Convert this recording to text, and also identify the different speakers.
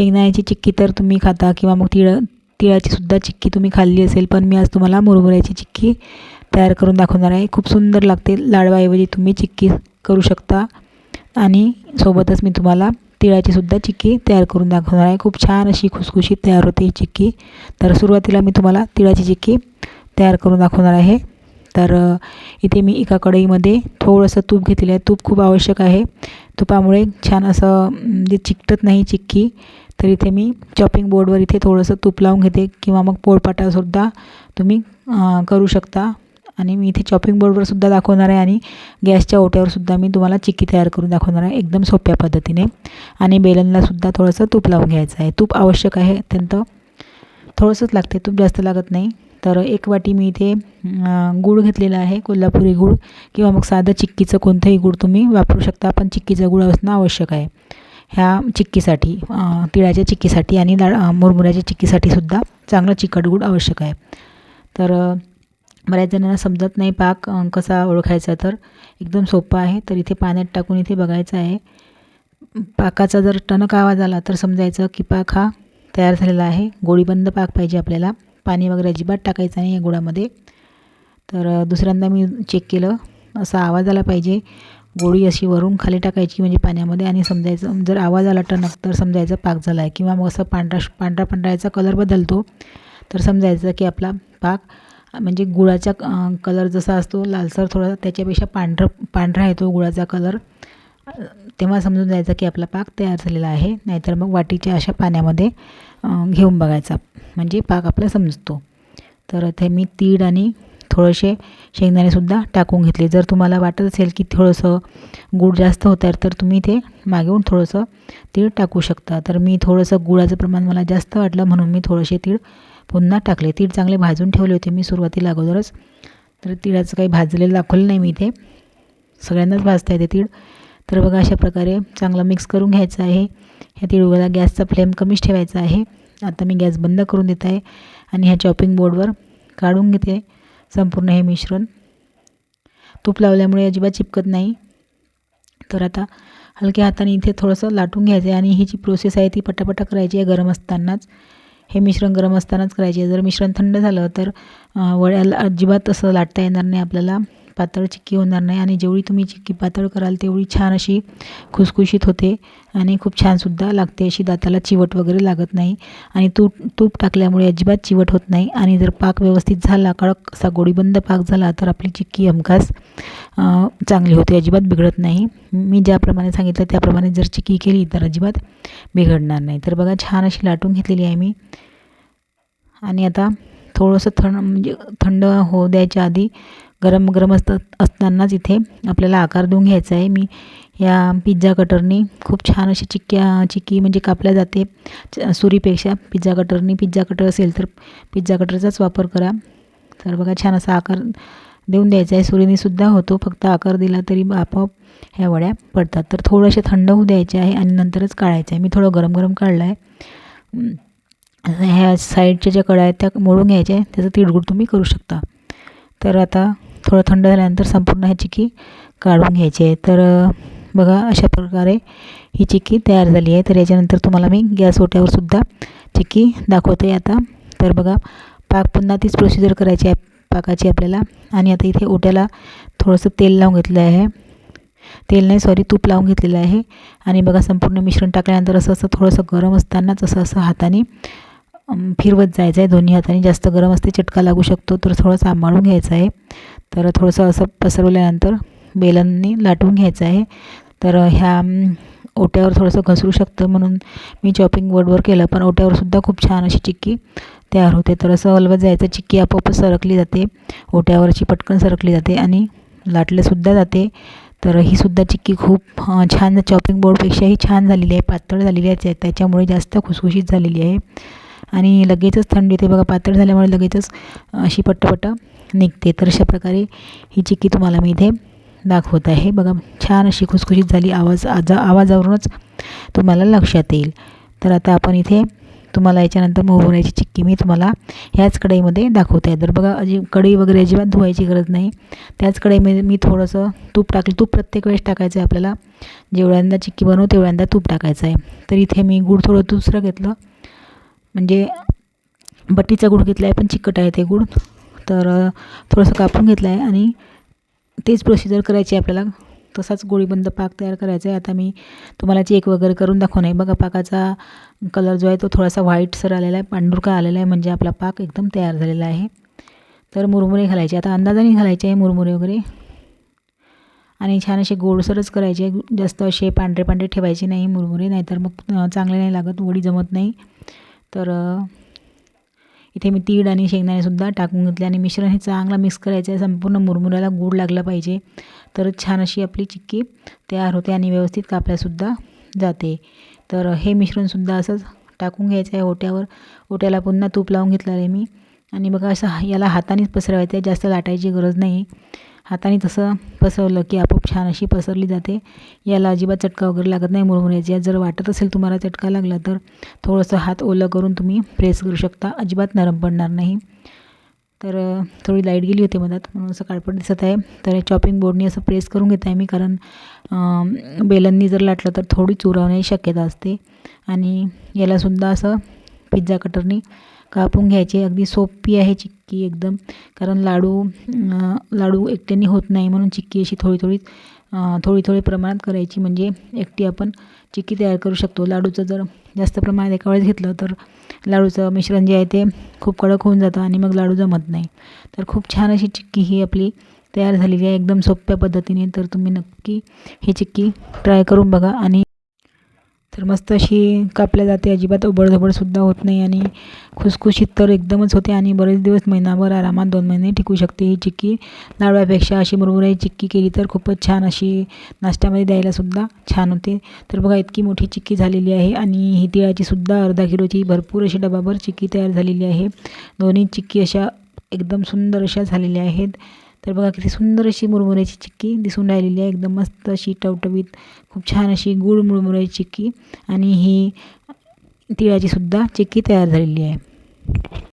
Speaker 1: शेंगदाण्याची चिक्की तर तुम्ही खाता किंवा मग तिळ तिळाची सुद्धा चिक्की तुम्ही खाल्ली असेल पण मी आज तुम्हाला मुरमुऱ्याची चिक्की तयार करून दाखवणार आहे. खूप सुंदर लागते. लाडवाऐवजी तुम्ही चिक्की करू शकता आणि सोबतच मी तुम्हाला तिळाची सुद्धा चिक्की तयार करून दाखवणार आहे. खूप छान अशी खुसखुशीत तयार होते ही चिक्की. तर सुरुवातीला मी तुम्हाला तिळाची चिक्की तयार करून दाखवणार आहे. तर इथे मी एका कढईमध्ये थोडंसं तूप घेतलेलं आहे. तूप खूप आवश्यक आहे. तुपामुळे छान असं म्हणजे चिकटत नाही चिक्की तर इथे मी चॉपिंग बोर्डवर इथे थोडंसं तूप लावून घेते किंवा मग पोळपाटासुद्धा तुम्ही करू शकता. आणि मी इथे चॉपिंग बोर्डवर सुद्धा दाखवणार आहे आणि गॅसच्या ओट्यावरसुद्धा मी तुम्हाला चिक्की तयार करून दाखवणार आहे एकदम सोप्या पद्धतीने. आणि बेलनलासुद्धा थोडंसं तूप लावून घ्यायचं आहे. तूप आवश्यक आहे अत्यंत थोडंसंच लागते तूप जास्त लागत नाही. तर एक वाटी मी इथे गूळ घेतलेला आहे कोल्हापुरी गूळ किंवा मग साधं चिक्कीचं कोणतंही गूळ तुम्ही वापरू शकता पण चिक्कीचा गूळ असणं आवश्यक आहे. ह्या चिक्कीसाठी तिळाच्या चिक्कीसाठी आणि डाळ मुरमुऱ्याच्या चिक्कीसाठी सुद्धा चांगलं चिकट गूळ आवश्यक आहे. तर बऱ्याच जणांना समजत नाही पाक कसा ओळखायचा तर. एकदम सोपा आहे तर इथे पाण्यात टाकून इथे बघायचं आहे. पाकाचा जर टणक आवाज आला तर समजायचं की पाक हा तयार झालेला आहे. गोळीबंद पाक पाहिजे आपल्याला. पाणी वगैरे अजिबात टाकायचं नाही या गुळामध्ये. तर दुसऱ्यांदा मी चेक केलं असा आवाज आला पाहिजे. गोळी अशी वरून खाली टाकायची म्हणजे पाण्यामध्ये आणि समजायचं जर आवाज आला टणक तर समजायचं पाक झाला आहे किंवा मग असं पांढरा पांढरा पांढरा कलर बदलतो तर समजायचं की आपला पाक म्हणजे गुळाचा कलर जसा असतो लालसर थोडा त्याच्यापेक्षा पांढरं पांढरा येतो गुळाचा कलर तेव्हा समजून जायचं की आपला पाक तयार झालेला आहे. नाहीतर मग वाटीच्या अशा पाण्यामध्ये घेऊन बघायचा. म्हणजे पाक आपला समजतो. तर ते मी तीळ आणि थोडेसे शेंगदाणेसुद्धा टाकून घेतले. जर तुम्हाला वाटत असेल की थोडंसं गूळ जास्त होतं आहे तर तुम्ही ते मागेहून थोडंसं तीळ टाकू शकता. तर मी थोडंसं गुळाचं प्रमाण मला जास्त वाटलं म्हणून मी थोडेसे तीळ पुन्हा टाकले. तीळ चांगले भाजून ठेवले होते मी सुरुवातीला अगोदरच. तर तिळाचं काही भाजलेलं दाखवलं नाही मी इथे. सगळ्यांनाच भाजता येते तीळ. तर बघा अशा प्रकारे चांगलं मिक्स करून घ्यायचं आहे. ह्या तिळगुळाला गॅसचा फ्लेम कमीच ठेवायचा आहे. आता मी गॅस बंद करून देत आहे आणि ह्या चॉपिंग बोर्डवर काढून घेते. संपूर्ण हे मिश्रण. तूप लावल्यामुळे अजिबात चिपकत नाही. तर आता हलक्या हाताने इथे थोडंसं लाटून घ्यायचं आहे आणि ही जी प्रोसेस आहे ती पटापटा करायची आहे गरम असतानाच. हे मिश्रण गरम असतानाच करायचे जर मिश्रण थंड झालं तर वड्याला अजिबात असं लाटता येणार नाही आपल्याला. पातळ चिक्की होणार नाही आणि जेवढी तुम्ही चिक्की पातळ कराल तेवढी छान अशी खुसखुशीत होते आणि खूप छानसुद्धा लागते अशी दाताला चिवट वगैरे लागत नाही. आणि तूप तूप टाकल्यामुळे अजिबात चिवट होत नाही. आणि जर पाक व्यवस्थित झाला कडक असा गोडीबंद पाक झाला तर आपली चिक्की हमखास चांगली होते अजिबात बिघडत नाही. मी ज्याप्रमाणे सांगितलं त्याप्रमाणे जर चिक्की केली तर अजिबात बिघडणार नाही. तर बघा छान अशी लाटून घेतलेली आहे मी. आणि आता थोडंसं थंड म्हणजे थंड होऊ द्यायच्या आधी गरम गरम असतात असतानाच इथे आपल्याला आकार देऊन घ्यायचा आहे. मी या पिझ्झा कटरनी खूप छान अशी चिक्क्या चिक्की म्हणजे कापल्या जाते. सुरीपेक्षा पिझ्झा कटरनी पिझ्झा कटर असेल तर पिझ्झा कटरचाच वापर करा. तर बघा छान असा आकार देऊन द्यायचा आहे. सुरीनीसुद्धा होतो फक्त आकार दिला तरी आपोआप ह्या वड्या पडतात. तर थोडंसे थंड होऊ द्यायचे आहे आणि नंतरच काढायचं आहे. मी थोडं गरम गरम काढलं आहे. ह्या साईडच्या ज्या कड्या आहेत त्या मोडून घ्यायच्या आहे. त्याचं तिळगुळ तुम्ही करू शकता. तर आता थोडं थंड झाल्यानंतर संपूर्ण ह्या चिक्की काढून घ्यायची आहे. तर बघा अशा प्रकारे ही चिक्की तयार झाली आहे. तर याच्यानंतर तुम्हाला मी गॅस ओट्यावरसुद्धा चिक्की दाखवते आता. तर बघा पाक पुन्हा तीच प्रोसिजर करायची आहे पाकाची आपल्याला. आणि आता इथे ओट्याला थोडंसं तेल लावून घेतलं आहे. तेल नाही सॉरी तूप लावून घेतलेलं आहे. आणि बघा संपूर्ण मिश्रण टाकल्यानंतर असं असं थोडंसं गरम असतानाच असं असं हाताने फिरवत जायचं आहे. दोन्ही हाताने जास्त गरम असते चटका लागू शकतो. तर थोडं सांभाळून घ्यायचं आहे. तर थोडंसं असं पसरवल्यानंतर बेलननी लाटून घ्यायचं आहे. तर ह्या ओट्यावर थोडंसं घसरू शकतं म्हणून मी चॉपिंग बोर्डवर केलं. पण ओट्यावरसुद्धा खूप छान अशी चिक्की तयार होते. तर असं हलवत जायचं. चिक्की आपोआपच सरकली जाते. ओट्यावरची पटकन सरकली जाते आणि लाटलेसुद्धा जाते. तर ही सुद्धा चिक्की खूप छान चॉपिंग बोर्डपेक्षाही छान झालेली आहे. पातळ झालेली आहे. त्याच्यामुळे जास्त खुसखुशीत झालेली आहे. आणि लगेचच थंडी येते. बघा पातळ झाल्यामुळे लगेचच अशी पट्टपट्ट निघते. तर अशा प्रकारे ही चिक्की तुम्हाला मी इथे दाखवत आहे. बघा छान अशी खुसखुशीत झाली आवाज. आजा आवाजावरूनच तुम्हाला लक्षात येईल. तर आता आपण इथे तुम्हाला याच्यानंतर मुरमुऱ्याची चिक्की मी तुम्हाला ह्याच कढईमध्ये दाखवते आहे. तर बघा अजी कढई वगैरे अजिबात धुवायची गरज नाही. त्याच कढईमध्ये मी थोडंसं तूप टाकलं. तूप प्रत्येक वेळेस टाकायचं आहे आपल्याला. जेवढ्यांदा चिक्की बनवू तेवढ्यांदा तूप टाकायचं आहे. तर इथे मी गूळ थोडं दुसरं घेतलं. म्हणजे बट्टीचा गूळ घेतला आहे पण चिकट आहे ते गूळ. तर थोडंसं कापून घेतलं आहे आणि तेच प्रोसिजर करायची आहे आपल्याला. तसाच गोळीबंद पाक तयार करायचा आहे. आता मी तुम्हाला चेक वगैरे करून दाखवून आहे. बघा पाकाचा कलर जो आहे तो थोडासा व्हाईटसर आलेला आहे. पांढुरका आलेला आहे. म्हणजे आपला पाक एकदम तयार झालेला आहे. तर मुरमुरे घालायचे. आता अंदाजाने घालायचे आहे मुरमुरे वगैरे. आणि छान असे गोडसरच करायचे. जास्त असे पांढरे पांढरे ठेवायचे नाही मुरमुरे. नाहीतर मग चांगले नाही लागत. वडी जमत नाही. तर इथे मी तीळ आणि शेंगदाणेसुद्धा टाकून घेतले आणि मिश्रण हे चांगलं मिक्स करायचं आहे. संपूर्ण मुरमुऱ्याला गूळ लागला पाहिजे. तर छान अशी आपली चिक्की तयार होते आणि व्यवस्थित कापल्यासुद्धा जाते. तर हे मिश्रणसुद्धा असंच टाकून घ्यायचं आहे ओट्यावर. ओट्याला पुन्हा तूप लावून घेतलं आहे मी. आणि बघा असं याला हातानेच पसरवायचं आहे. जास्त लाटायची गरज नाही. हाताने तसं पसरवलं की आपोआप छान अशी पसरली जाते. याला अजिबात चटका वगैरे लागत नाही मुरमुऱ्याची. जर वाटत असेल तुम्हाला चटका लागला तर थोडंसं हात ओलं करून तुम्ही प्रेस करू शकता. अजिबात नरम पडणार नाही. तर थोडी लाइट गेली होती मधात म्हणून असं काळपट दिसत आहे. तर चॉपिंग बोर्डनी असं प्रेस करून घेत आहे मी कारण बेलननी जर लाटलं तर थोडी चुरावण्याची शक्यता असते. आणि यालासुद्धा असं पिझ्झा कटरनी कापून घ्यायचे. अगदी सोपी आहे चिक्की एकदम. कारण लाडू लाडू एकट्याने होत नाही म्हणून चिक्की अशी थोडी थोडी थोडी थोडी प्रमाणात करायची. म्हणजे एकटी आपण चिक्की तयार करू शकतो. लाडूचं जर जास्त प्रमाणात एका वेळेस घेतलं तर लाडूचं मिश्रण जे आहे ते खूप कडक होऊन जातं आणि मग लाडू जमत नाही. तर खूप छान अशी चिक्की ही आपली तयार झालेली आहे. एकदम सोप्या पद्धतीने. तर तुम्ही नक्की ही चिक्की ट्राय करून बघा आणि तर मस्त अशी कापल्या जाते. अजिबात ओबडधोबडसुद्धा होत नाही आणि खुसखुशीत तर एकदमच होते आणि बरेच दिवस महिनाभर आरामात दोन महिने टिकू शकते ही चिक्की. लाडव्यापेक्षा अशी मुरमुराई चिक्की केली तर खूपच छान अशी नाश्त्यामध्ये द्यायलासुद्धा छान होते. तर बघा इतकी मोठी चिक्की झालेली आहे आणि ही तिळाचीसुद्धा अर्धा किलोची भरपूर अशी डबाभर चिक्की तयार झालेली आहे. दोन्ही चिक्की अशा एकदम सुंदर अशा झालेल्या आहेत. तर बघा किती सुंदर अशी मुरमुऱ्याची चिक्की दिसून राहिलेली आहे. एकदम मस्त अशी टवटवीत खूप छान अशी गुळ मुरमुऱ्याची चिक्की. आणि ही तिळाचीसुद्धा चिक्की तयार झालेली आहे.